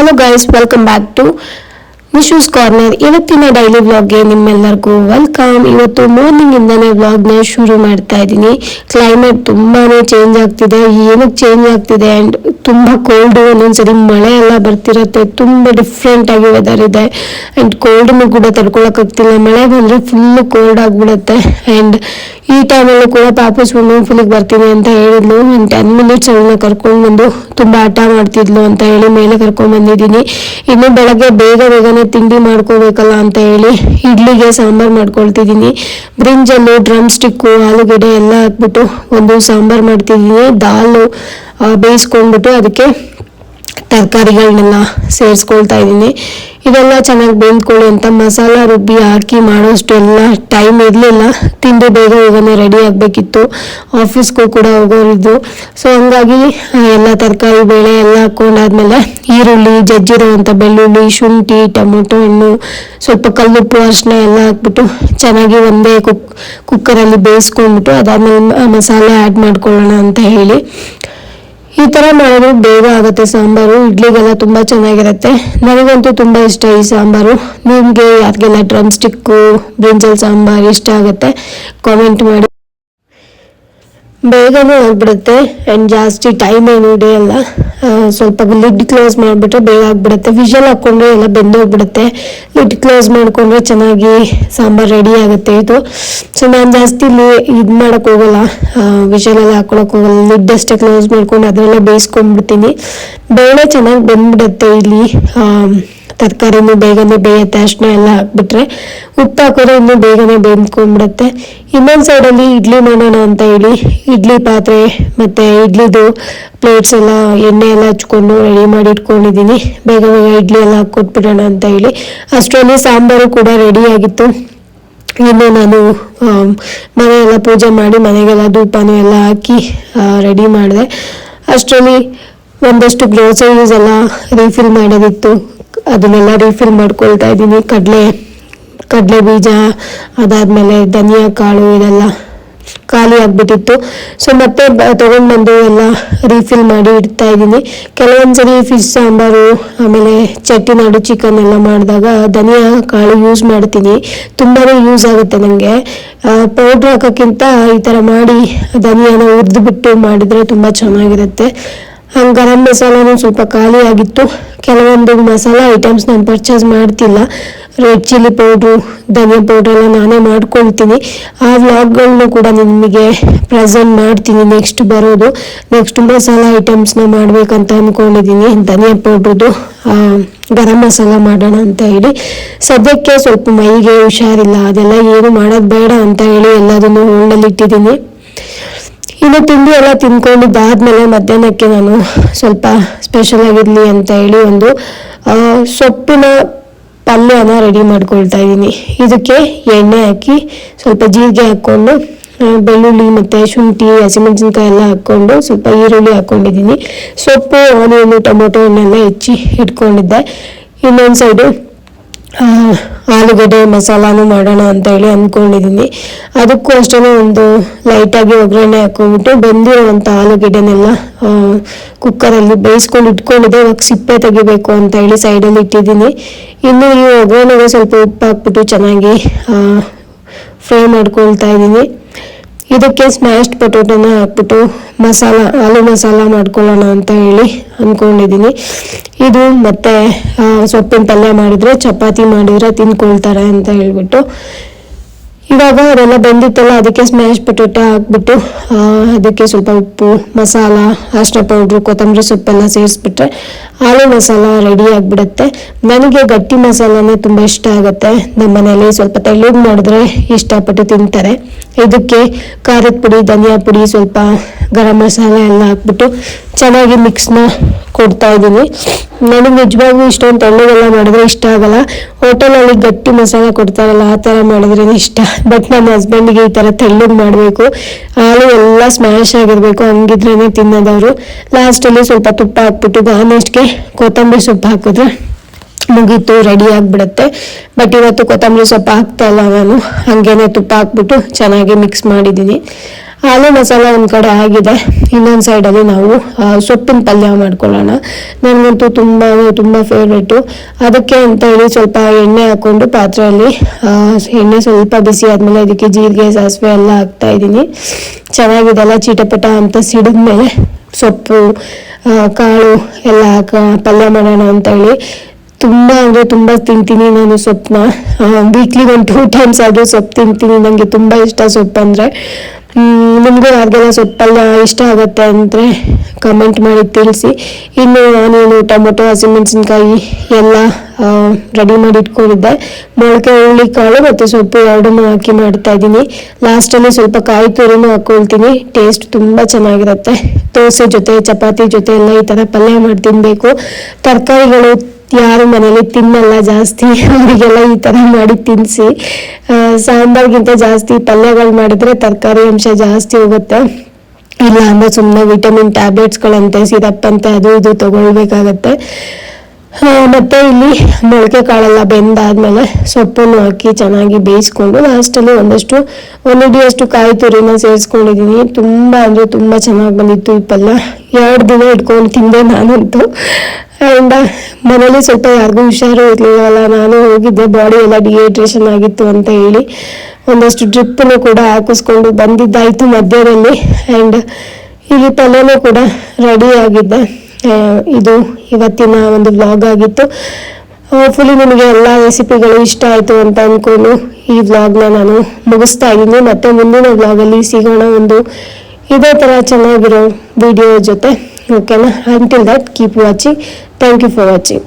Hello guys welcome back to Nishu's corner ಇವತ್ತಿನ daily ವ್ಲಾಗ್ಗೆ ನಿಮ್ಮೆಲ್ಲರಿಗೂ ವೆಲ್ಕಮ್ ಇವತ್ತು ಮಾರ್ನಿಂಗ್ ಇಂದಾನೆ ವ್ಲಾಗ್ನ ಶುರು ಮಾಡ್ತಾ ಇದ್ದೀನಿ. ಕ್ಲೈಮೇಟ್ ತುಂಬಾನೇ ಚೇಂಜ್ ಆಗ್ತಿದೆ. ಏನಕ್ಕೆ ಚೇಂಜ್ ಆಗ್ತಿದೆ ಆ್ಯಂಡ್ ತುಂಬ ಕೋಲ್ಡು ಒಂದೊಂದ್ಸರಿ ಮಳೆ ಎಲ್ಲ ಬರ್ತಿರತ್ತೆ. ತುಂಬ ಡಿಫ್ರೆಂಟ್ ಆಗಿ ವೆದರ್ ಇದೆ. ಆ್ಯಂಡ್ ಕೋಲ್ಡ್ನು ಕೂಡ ತಡ್ಕೊಳಕ್ಕಾಗ್ತಿಲ್ಲ ಮಳೆ ಬಂದರೆ ಫುಲ್ಲು ಕೋಲ್ಡ್ ಆಗಿಬಿಡುತ್ತೆ. ಆ್ಯಂಡ್ ಈ ಟೈಮಲ್ಲೂ ಕೂಡ ಪಾಪು ಸ್ವಿಮ್ಮಿಂಗ್ ಪೂಲಿಗೆ ಬರ್ತೀನಿ ಅಂತ ಹೇಳಿದ್ಲು. ಒಂದು ಟೆನ್ ಮಿನಿಟ್ಸ್ ಅವಳನ್ನ ಕರ್ಕೊಂಡು ಬಂದು ತುಂಬ ಆಟ ಮಾಡ್ತಿದ್ಲು ಅಂತ ಹೇಳಿ ಮೇಲೆ ಕರ್ಕೊಂಡು ಬಂದಿದ್ದೀನಿ ಇನ್ನು ಬೆಳಗ್ಗೆ ಬೇಗ ಬೇಗನೆ ತಿಂಡಿ ಮಾಡ್ಕೋಬೇಕಲ್ಲ ಅಂತ ಹೇಳಿ ಇಡ್ಲಿಗೆ ಸಾಂಬಾರು ಮಾಡ್ಕೊಳ್ತಿದ್ದೀನಿ. ಬ್ರಿಂಜಲ್ಲು ಡ್ರಮ್ ಸ್ಟಿಕ್ಕು ಆಲೂಗಡ್ಡೆ ಎಲ್ಲ ಹಾಕ್ಬಿಟ್ಟು ಒಂದು ಸಾಂಬಾರು ಮಾಡ್ತಿದ್ದೀನಿ. ದಾಲು ಬೇಯಿಸ್ಕೊಂಡ್ಬಿಟ್ಟು ಅದಕ್ಕೆ ತರಕಾರಿಗಳನ್ನೆಲ್ಲ ಸೇರಿಸ್ಕೊಳ್ತಾ ಇದ್ದೀನಿ. ಇದೆಲ್ಲ ಚೆನ್ನಾಗಿ ಬೆಂದ್ಕೊಳ್ಳಿ ಅಂತ ಮಸಾಲ ರುಬ್ಬಿ ಹಾಕಿ ಮಾಡೋಷ್ಟು ಎಲ್ಲ ಟೈಮ್ ಇರಲಿಲ್ಲ. ತಿಂಡಿ ಬೇಗ ಬೇಗನೆ ರೆಡಿ ಆಗಬೇಕಿತ್ತು. ಆಫೀಸ್ಗೂ ಕೂಡ ಹೋಗೋರಿದ್ದು ಸೊ ಹಂಗಾಗಿ ಎಲ್ಲ ತರಕಾರಿ ಬೇಳೆ ಎಲ್ಲ ಹಾಕ್ಕೊಂಡಾದ್ಮೇಲೆ ಈರುಳ್ಳಿ, ಜಜ್ಜಿರುವಂಥ ಬೆಳ್ಳುಳ್ಳಿ, ಶುಂಠಿ, ಟೊಮೊಟೊ, ಹಣ್ಣು, ಸ್ವಲ್ಪ ಕಲ್ಲುಪ್ಪು ಅರಿಶಿನ ಎಲ್ಲ ಹಾಕ್ಬಿಟ್ಟು ಚೆನ್ನಾಗಿ ಒಂದೇ ಕುಕ್ ಕುಕ್ಕರಲ್ಲಿ ಬೇಯಿಸ್ಕೊಂಡ್ಬಿಟ್ಟು ಅದಾದಮೇಲೆ ಮಸಾಲೆ ಆ್ಯಡ್ ಮಾಡ್ಕೊಳ್ಳೋಣ ಅಂತ ಹೇಳಿ. ಈ ತರ ಮಾಡಿದ್ರೆ ಬೇಗ ಆಗುತ್ತೆ ಸಾಂಬಾರು. ಇಡ್ಲಿಗೆಲ್ಲ ತುಂಬಾ ಚೆನ್ನಾಗಿರುತ್ತೆ. ನನಗಂತೂ ತುಂಬಾ ಇಷ್ಟ ಈ ಸಾಂಬಾರು. ನಿಮಗೆ ಯಾರಿಗೆಲ್ಲ ಡ್ರಮ್ ಸ್ಟಿಕ್ಕು ಬ್ರಿಂಜಲ್ ಸಾಂಬಾರು ಇಷ್ಟ ಆಗುತ್ತೆ ಕಾಮೆಂಟ್ ಮಾಡಿ. ಬೇಗನೂ ಆಗ್ಬಿಡುತ್ತೆ ಆ್ಯಂಡ್ ಜಾಸ್ತಿ ಟೈಮ್ ಏನು ಆ, ಸ್ವಲ್ಪ ಲಿಡ್ ಕ್ಲೋಸ್ ಮಾಡಿಬಿಟ್ರೆ ಬೇಗ ಆಗ್ಬಿಡುತ್ತೆ. ವಿಷಲ್ ಹಾಕ್ಕೊಂಡ್ರೆ ಎಲ್ಲ ಬೆಂದೋಗ್ಬಿಡುತ್ತೆ ಲಿಡ್ ಕ್ಲೋಸ್ ಮಾಡಿಕೊಂಡ್ರೆ ಚೆನ್ನಾಗಿ ಸಾಂಬಾರು ರೆಡಿ ಆಗುತ್ತೆ ಇದು. ಸೊ ನಾನು ಜಾಸ್ತಿ ಇಲ್ಲಿ ಇದು ಮಾಡೋಕ್ಕೆ ಹೋಗಲ್ಲ. ವಿಷಲ್ ಎಲ್ಲ ಹಾಕೊಳಕ್ಕೆ ಹೋಗಲ್ಲ. ಲಿಡ್ ಅಷ್ಟೇ ಕ್ಲೋಸ್ ಮಾಡ್ಕೊಂಡು ಅದರಲ್ಲೇ ಬೇಯಿಸ್ಕೊಂಡ್ಬಿಡ್ತೀನಿ. ಬೇಳೆ ಚೆನ್ನಾಗಿ ಬಂದ್ಬಿಡುತ್ತೆ ಇಲ್ಲಿ. ತರಕಾರಿನೂ ಬೇಗನೆ ಬೇಯುತ್ತೆ ಅಷ್ಟನ್ನ ಎಲ್ಲ ಹಾಕ್ಬಿಟ್ರೆ ಉಪ್ಪು ಹಾಕಿದ್ರೆ ಇನ್ನೂ ಬೇಗನೆ ಬೇಯ್ಕೊಂಡ್ಬಿಡುತ್ತೆ. ಇನ್ನೊಂದು ಸೈಡಲ್ಲಿ ಇಡ್ಲಿ ಮಾಡೋಣ ಅಂತ ಹೇಳಿ, ಇಡ್ಲಿ ಪಾತ್ರೆ ಮತ್ತು ಇಡ್ಲಿದು ಪ್ಲೇಟ್ಸ್ ಎಲ್ಲ, ಎಣ್ಣೆ ಎಲ್ಲ ಹಚ್ಕೊಂಡು ರೆಡಿ ಮಾಡಿ ಇಟ್ಕೊಂಡಿದ್ದೀನಿ. ಬೇಗ ಬೇಗ ಇಡ್ಲಿ ಎಲ್ಲ ಹಾಕ್ಕೊಟ್ಬಿಡೋಣ ಅಂತ ಹೇಳಿ. ಅಷ್ಟರಲ್ಲಿ ಸಾಂಬಾರು ಕೂಡ ರೆಡಿ ಆಗಿತ್ತು. ಇನ್ನು ನಾನು ಮನೆಯೆಲ್ಲ ಪೂಜೆ ಮಾಡಿ ಮನೆಗೆಲ್ಲ ಧೂಪನೂ ಎಲ್ಲ ಹಾಕಿ ರೆಡಿ ಮಾಡಿದೆ. ಅಷ್ಟರಲ್ಲಿ ಒಂದಷ್ಟು ಗ್ರೋಸರೀಸ್ ಎಲ್ಲ ರೀಫಿಲ್ ಮಾಡೋದಿತ್ತು. ಅದನ್ನೆಲ್ಲ ರೀಫಿಲ್ ಮಾಡ್ಕೊಳ್ತಾ ಇದ್ದೀನಿ. ಕಡಲೆ ಕಡಲೆ ಬೀಜ, ಅದಾದಮೇಲೆ ಧನಿಯಾ ಕಾಳು ಇದೆಲ್ಲ ಖಾಲಿ ಆಗ್ಬಿಟ್ಟಿತ್ತು. ಸೊ ಮತ್ತೆ ತೊಗೊಂಡು ಬಂದು ಎಲ್ಲ ರೀಫಿಲ್ ಮಾಡಿ ಇಡ್ತಾ ಇದ್ದೀನಿ. ಕೆಲವೊಂದ್ಸರಿ ಫಿಶ್ ಸಾಂಬಾರು, ಆಮೇಲೆ ಚಟ್ಟಿನಾಡು ಚಿಕನ್ ಎಲ್ಲ ಮಾಡಿದಾಗ ಧನಿಯಾ ಕಾಳು ಯೂಸ್ ಮಾಡ್ತೀನಿ. ತುಂಬಾ ಯೂಸ್ ಆಗುತ್ತೆ ನನಗೆ ಪೌಡ್ರ್ ಹಾಕೋಕ್ಕಿಂತ ಈ ಥರ ಮಾಡಿ ಧನಿಯಾನ ಉರಿದ್ಬಿಟ್ಟು ಮಾಡಿದ್ರೆ ತುಂಬ ಚೆನ್ನಾಗಿರುತ್ತೆ. ಹಂಗೆ ಗರಂ ಮಸಾಲನೂ ಸ್ವಲ್ಪ ಖಾಲಿಯಾಗಿತ್ತು ಕೆಲವೊಂದು ಮಸಾಲ ಐಟಮ್ಸ್ ನಾನು ಪರ್ಚೇಸ್ ಮಾಡ್ತಿಲ್ಲ. ರೆಡ್ ಚಿಲ್ಲಿ ಪೌಡ್ರು ಧನಿಯಾ ಪೌಡ್ರ್ ಎಲ್ಲ ನಾನೇ ಮಾಡ್ಕೊಳ್ತೀನಿ. ಆ ವ್ಲಾಗ್ಗಳನ್ನೂ ಕೂಡ ನಿಮಗೆ ಪ್ರೆಸೆಂಟ್ ಮಾಡ್ತೀನಿ ನೆಕ್ಸ್ಟ್ ಬರೋದು. ನೆಕ್ಸ್ಟ್ ಮಸಾಲ ಐಟಮ್ಸ್ನ ಮಾಡಬೇಕಂತ ಅಂದ್ಕೊಂಡಿದ್ದೀನಿ ಧನಿಯಾ ಪೌಡ್ರದ್ದು ಗರಂ ಮಸಾಲ ಮಾಡೋಣ ಅಂತ ಹೇಳಿ. ಸದ್ಯಕ್ಕೆ ಸ್ವಲ್ಪ ಮೈಗೆ ಹುಷಾರಿಲ್ಲ. ಅದೆಲ್ಲ ಏನು ಮಾಡೋದು ಬೇಡ ಅಂತ ಹೇಳಿ ಎಲ್ಲದನ್ನು ಹೋಲ್ಡಲ್ಲಿ ಇಟ್ಟಿದ್ದೀನಿ. ಇನ್ನು ತಿಂಡಿ ಎಲ್ಲ ತಿಂದ್ಕೊಂಡಿದ್ದಾದಮೇಲೆ ಮಧ್ಯಾಹ್ನಕ್ಕೆ ನಾನು ಸ್ವಲ್ಪ ಸ್ಪೆಷಲ್ ಆಗಿರಲಿ ಅಂತ ಹೇಳಿ ಒಂದು ಸೊಪ್ಪಿನ ಪಲ್ಯನ ರೆಡಿ ಮಾಡ್ಕೊಳ್ತಾ ಇದ್ದೀನಿ. ಇದಕ್ಕೆ ಎಣ್ಣೆ ಹಾಕಿ ಸ್ವಲ್ಪ ಜೀರಿಗೆ ಹಾಕ್ಕೊಂಡು ಬೆಳ್ಳುಳ್ಳಿ ಮತ್ತು ಶುಂಠಿ, ಹಸಿಮೆಣಸಿನ್ಕಾಯಿ ಎಲ್ಲ ಹಾಕ್ಕೊಂಡು ಸ್ವಲ್ಪ ಈರುಳ್ಳಿ ಹಾಕ್ಕೊಂಡಿದ್ದೀನಿ ಸೊಪ್ಪು ಆನಿಯನು ಟೊಮೊಟೊ ಹಣ್ಣೆಲ್ಲ ಹೆಚ್ಚಿ ಇಟ್ಕೊಂಡಿದ್ದೆ. ಇನ್ನೊಂದು ಸೈಡು ಆಲೂಗಡ್ಡೆ ಮಸಾಲಾನು ಮಾಡೋಣ ಅಂತ ಹೇಳಿ ಅಂದ್ಕೊಂಡಿದ್ದೀನಿ. ಅದಕ್ಕೂ ಅಷ್ಟೇ ಒಂದು ಲೈಟಾಗಿ ಒಗ್ಗರಣೆ ಹಾಕೊಂಡ್ಬಿಟ್ಟು ಬಂದಿರುವಂಥ ಆಲೂಗಡ್ಡೆನೆಲ್ಲ ಕುಕ್ಕರಲ್ಲಿ ಬೇಯಿಸ್ಕೊಂಡು ಇಟ್ಕೊಂಡಿದ್ದೆ. ಇವಾಗ ಸಿಪ್ಪೆ ತೆಗಿಬೇಕು ಅಂತ ಹೇಳಿ ಸೈಡಲ್ಲಿ ಇಟ್ಟಿದ್ದೀನಿ. ಇನ್ನು ಈ ಒಗ್ಗರಣೆಗೆ ಸ್ವಲ್ಪ ಉಪ್ಪು ಹಾಕ್ಬಿಟ್ಟು ಚೆನ್ನಾಗಿ ಫ್ರೈ ಮಾಡ್ಕೊಳ್ತಾ ಇದ್ದೀನಿ. ಇದಕ್ಕೆ ಸ್ಮ್ಯಾಶ್ಡ್ ಪೊಟೊಟೊನ ಹಾಕ್ಬಿಟ್ಟು ಮಸಾಲ ಆಲೂ ಮಸಾಲ ಮಾಡ್ಕೊಳ್ಳೋಣ ಅಂತ ಹೇಳಿ ಅಂದ್ಕೊಂಡಿದ್ದೀನಿ ಇದು ಮತ್ತೆ ಸೊಪ್ಪಿನ ಪಲ್ಯ ಮಾಡಿದರೆ ಚಪಾತಿ ಮಾಡಿದರೆ ತಿನ್ಕೊಳ್ತಾರೆ ಅಂತ ಹೇಳ್ಬಿಟ್ಟು. ಇವಾಗ ಅದೆಲ್ಲ ಬಂದಿತ್ತಲ್ಲ, ಅದಕ್ಕೆ ಸ್ಮ್ಯಾಶ್ ಪೊಟೊಟೊ ಹಾಕ್ಬಿಟ್ಟು ಅದಕ್ಕೆ ಸ್ವಲ್ಪ ಉಪ್ಪು, ಮಸಾಲ ಅರಿಶಿನ ಪೌಡ್ರು ಕೊತ್ತಂಬರಿ ಸೊಪ್ಪೆಲ್ಲ ಸೇರಿಸ್ಬಿಟ್ರೆ ಆಲೂ ಮಸಾಲ ರೆಡಿ ಆಗಿಬಿಡುತ್ತೆ. ನನಗೆ ಗಟ್ಟಿ ಮಸಾಲನೇ ತುಂಬ ಇಷ್ಟ ಆಗುತ್ತೆ. ನಮ್ಮ ಮನೇಲಿ ಸ್ವಲ್ಪ ತೆಳ್ಳಗೆ ಮಾಡಿದ್ರೆ ಇಷ್ಟಪಟ್ಟು ತಿಂತಾರೆ. ಇದಕ್ಕೆ ಖಾರದ ಪುಡಿ, ಧನಿಯಾ ಪುಡಿ ಸ್ವಲ್ಪ ಗರಂ ಮಸಾಲೆ ಎಲ್ಲ ಹಾಕ್ಬಿಟ್ಟು ಚೆನ್ನಾಗಿ ಮಿಕ್ಸ್ನ ಕೊಡ್ತಾ ಇದ್ದೀನಿ. ನನಗೆ ನಿಜವಾಗ್ಲೂ ಇಷ್ಟೊಂದು ತಣ್ಣಗೆಲ್ಲ ಮಾಡಿದ್ರೆ ಇಷ್ಟ ಆಗಲ್ಲ. ಹೋಟೆಲಲ್ಲಿ ಗಟ್ಟಿ ಮಸಾಲ ಕೊಡ್ತಾರಲ್ಲ, ಆ ಥರ ಮಾಡಿದ್ರೆ ಇಷ್ಟ. ಬಟ್ ನನ್ನ ಹಸ್ಬೆಂಡಿಗೆ ಈ ಥರ ತೆಳ್ಳಗೆ ಮಾಡಬೇಕು. ಹಾಲು ಎಲ್ಲ ಸ್ಮ್ಯಾಶ್ ಆಗಿರಬೇಕು ಹಂಗಿದ್ರೇ ತಿನ್ನೋದವರು. ಲಾಸ್ಟಲ್ಲಿ ಸ್ವಲ್ಪ ತುಪ್ಪ ಹಾಕ್ಬಿಟ್ಟು ಗಾರ್ನಿಷ್ಗೆ ಕೊತ್ತಂಬರಿ ಸೊಪ್ಪು ಹಾಕಿದ್ರೆ ಮುಗೀತು ರೆಡಿ ಆಗಿಬಿಡುತ್ತೆ. ಬಟ್ ಇವತ್ತು ಕೊತ್ತಂಬರಿ ಸೊಪ್ಪು ಹಾಕ್ತಾ ಇಲ್ಲ ನಾನು. ಹಾಗೇನೆ ತುಪ್ಪ ಹಾಕ್ಬಿಟ್ಟು ಚೆನ್ನಾಗಿ ಮಿಕ್ಸ್ ಮಾಡಿದ್ದೀನಿ. ಆಲೂ ಮಸಾಲ ಒಂದು ಕಡೆ ಆಗಿದೆ. ಇನ್ನೊಂದು ಸೈಡಲ್ಲಿ ನಾವು ಸೊಪ್ಪಿನ ಪಲ್ಯ ಮಾಡ್ಕೊಳ್ಳೋಣ. ನನಗಂತೂ ತುಂಬ ತುಂಬ ಫೇವ್ರೇಟು ಅದಕ್ಕೆ ಅಂತ ಹೇಳಿ ಸ್ವಲ್ಪ ಎಣ್ಣೆ ಹಾಕ್ಕೊಂಡು ಪಾತ್ರೆಯಲ್ಲಿ ಎಣ್ಣೆ ಸ್ವಲ್ಪ ಬಿಸಿ ಆದಮೇಲೆ ಅದಕ್ಕೆ ಜೀರಿಗೆ, ಸಾಸಿವೆ ಎಲ್ಲ ಹಾಕ್ತಾ ಇದ್ದೀನಿ. ಚೆನ್ನಾಗಿದೆಲ್ಲ ಚೀಟಪಟ ಅಂತ ಸಿಡಿದ್ಮೇಲೆ ಸೊಪ್ಪು ಕಾಳು ಎಲ್ಲ ಹಾಕ, ಪಲ್ಯ ಮಾಡೋಣ ಅಂತ ಹೇಳಿ. ತುಂಬ ಅಂದರೆ ತುಂಬ ತಿಂತೀನಿ ನಾನು ಸೊಪ್ಪನ್ನ ವೀಕ್ಲಿ ಒಂದು ಟೂ ಟೈಮ್ಸ್ ಆದರೂ ಸೊಪ್ಪು ತಿಂತೀನಿ. ನನಗೆ ತುಂಬ ಇಷ್ಟ ಸೊಪ್ಪು ಅಂದರೆ ನಿಮಗೂ ಯಾರಿಗೆಲ್ಲ ಸೊಪ್ಪಲ್ಲ ಇಷ್ಟ ಆಗುತ್ತೆ ಅಂದರೆ ಕಮೆಂಟ್ ಮಾಡಿ ತಿಳಿಸಿ. ಇನ್ನು ನಾನೇನು ಟೊಮೊಟೊ ಹಸಿಮೆಣಸಿನ್ಕಾಯಿ ಎಲ್ಲ ರೆಡಿ ಮಾಡಿ ಇಟ್ಕೊಂಡಿದ್ದೆ ಮೊಳಕೆ ಹುಳಿ, ಕಾಳು ಮತ್ತು ಸೊಪ್ಪು ಎರಡನ್ನೂ ಹಾಕಿ ಮಾಡ್ತಾ ಇದ್ದೀನಿ. ಲಾಸ್ಟಲ್ಲಿ ಸ್ವಲ್ಪ ಕಾಯಿ ತುರಿನೂ ಹಾಕ್ಕೊಳ್ತೀನಿ ಟೇಸ್ಟ್ ತುಂಬ ಚೆನ್ನಾಗಿರುತ್ತೆ. ದೋಸೆ ಜೊತೆ, ಚಪಾತಿ ಜೊತೆ ಎಲ್ಲ ಈ ಥರ ಪಲ್ಯ ಮಾಡಿ ತಿನ್ನಬೇಕು ತರಕಾರಿಗಳು ಯಾರು ಮನೇಲಿ ತಿನ್ನಲ್ಲ ಜಾಸ್ತಿ. ಅವರಿಗೆಲ್ಲ ಈ ಥರ ಮಾಡಿ ತಿನ್ನಿಸಿ ಸಾಂಬಾರ್ಗಿಂತ ಜಾಸ್ತಿ ಪಲ್ಯಗಳು ಮಾಡಿದ್ರೆ ತರಕಾರಿ ಅಂಶ ಜಾಸ್ತಿ ಹೋಗುತ್ತೆ. ಇಲ್ಲ ಅಂದ್ರೆ ಸುಮ್ಮನೆ ವಿಟಮಿನ್ ಟ್ಯಾಬ್ಲೆಟ್ಸ್ಗಳಂತೆ ಸಿರಪ್ ಅಂತೆ ಅದು ಇದು ತಗೊಳ್ಬೇಕಾಗತ್ತೆ. ಮತ್ತೆ ಇಲ್ಲಿ ಮೊಳಕೆ ಕಾಳೆಲ್ಲ ಬೆಂದಾದ್ಮೇಲೆ ಸೊಪ್ಪನ್ನು ಹಾಕಿ ಚೆನ್ನಾಗಿ ಬೇಯಿಸ್ಕೊಂಡು ಲಾಸ್ಟಲ್ಲಿ ಒಂದಷ್ಟು, ಒಂದು ಹಿಡಿಯಷ್ಟು ಕಾಯಿ ತುರಿನ ಸೇರಿಸ್ಕೊಂಡಿದ್ದೀನಿ ತುಂಬ ಅಂದರೆ ತುಂಬ ಚೆನ್ನಾಗಿ ಬಂದಿತ್ತು ಈ ಪಲ್ಯ. ಎರಡು ದಿನ ಇಟ್ಕೊಂಡು ತಿಂದೆ ನಾನಂತೂ. ಆ್ಯಂಡ್ ಮನೇಲಿ ಸ್ವಲ್ಪ ಯಾರಿಗೂ ಹುಷಾರು ಇರಲಿಲ್ಲವಲ್ಲ, ನಾನು ಹೋಗಿದ್ದೆ ಬಾಡಿ ಎಲ್ಲ ಡಿಹೈಡ್ರೇಷನ್ ಆಗಿತ್ತು ಅಂತ ಹೇಳಿ ಒಂದಷ್ಟು ಡ್ರಿಪ್ಪನ್ನು ಕೂಡ ಹಾಕಿಸ್ಕೊಂಡು ಬಂದಿದ್ದಾಯಿತು ಮಧ್ಯದಲ್ಲಿ. ಆ್ಯಂಡ್ ಇಲ್ಲಿ ಪಲ್ಯನೂ ಕೂಡ ರೆಡಿ ಆಗಿದ್ದೆ. ಇದು ಇವತ್ತಿನ ಒಂದು ವ್ಲಾಗ್ ಆಗಿತ್ತು. ಹೋಪ್ಫುಲಿ ನಿಮಗೆ ಎಲ್ಲ ರೆಸಿಪಿಗಳು ಇಷ್ಟ ಆಯಿತು ಅಂತ ಅಂದ್ಕೊಂಡು ಈ ವ್ಲಾಗ್ನ ನಾನು ಮುಗಿಸ್ತಾ ಇದ್ದೀನಿ. ಮತ್ತೆ ಮುಂದಿನ ವ್ಲಾಗಲ್ಲಿ ಸಿಗೋಣ ಒಂದು ಇದೇ ಥರ ಚೆನ್ನಾಗಿರೋ ವಿಡಿಯೋ ಜೊತೆ. ಓಕೆನಾ until that keep watching thank you for watching